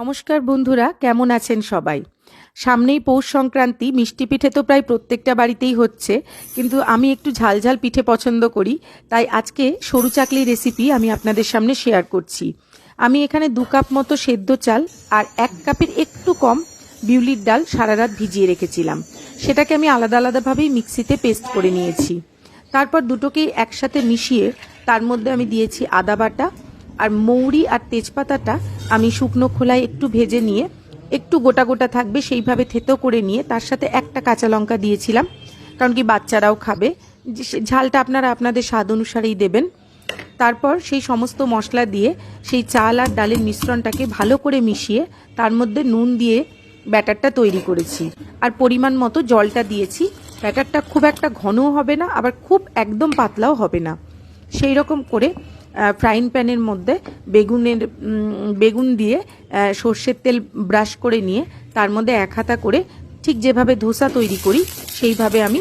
নমস্কার বন্ধুরা, কেমন আছেন সবাই? সামনেই পৌষ সংক্রান্তি, মিষ্টি পিঠে তো প্রায় প্রত্যেকটা বাড়িতেই হচ্ছে, কিন্তু আমি একটু ঝালঝাল পিঠে পছন্দ করি, তাই আজকে সরু চাকলি রেসিপি আমি আপনাদের সামনে শেয়ার করছি। আমি এখানে দু কাপ মতো সেদ্ধ চাল আর এক কাপের একটু কম বিউলির ডাল সারা রাত ভিজিয়ে রেখেছিলাম। সেটাকে আমি আলাদা আলাদাভাবেই মিক্সিতে পেস্ট করে নিয়েছি। তারপর দুটোকেই একসাথে মিশিয়ে তার মধ্যে আমি দিয়েছি আদা বাটা আর মৌরি আর তেজপাতাটা আমি শুকনো খোলায় একটু ভেজে নিয়ে, একটু গোটা গোটা থাকবে সেইভাবে থেতো করে নিয়ে তার সাথে একটা কাঁচা লঙ্কা দিয়েছিলাম। কারণ কি বাচ্চারাও খাবে। ঝালটা আপনারা আপনাদের স্বাদ অনুসারেই দেবেন। তারপর সেই সমস্ত মশলা দিয়ে সেই চাল আর ডালের মিশ্রণটাকে ভালো করে মিশিয়ে তার মধ্যে নুন দিয়ে ব্যাটারটা তৈরি করেছি। আর পরিমাণ মতো জলটা দিয়েছি। ব্যাটারটা খুব একটা ঘনও হবে না, আবার খুব একদম পাতলাও হবে না। সেই রকম করে ফ্রাইং প্যানের মধ্যে বেগুনের বেগুন দিয়ে সর্ষের তেল ব্রাশ করে নিয়ে তার মধ্যে এক হাতা করে ঠিক যেভাবে ধোসা তৈরি করি, সেইভাবে আমি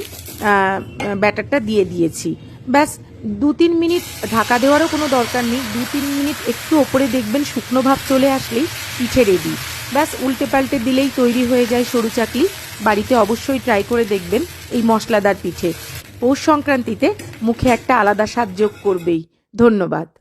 ব্যাটারটা দিয়ে দিয়েছি। ব্যাস, দু তিন মিনিট ঢাকা দেওয়ারও কোনো দরকার নেই। দু তিন মিনিট একটু ওপরে দেখবেন শুকনো ভাব চলে আসলেই পিঠে রেডি ব্যাস, উল্টে পাল্টে দিলেই তৈরি হয়ে যায় সরু চাকলি বাড়িতে অবশ্যই ট্রাই করে দেখবেন এই মশলাদার পিঠে। পৌষ সংক্রান্তিতে মুখে একটা আলাদা স্বাদ যোগ করবেই। ধন্যবাদ।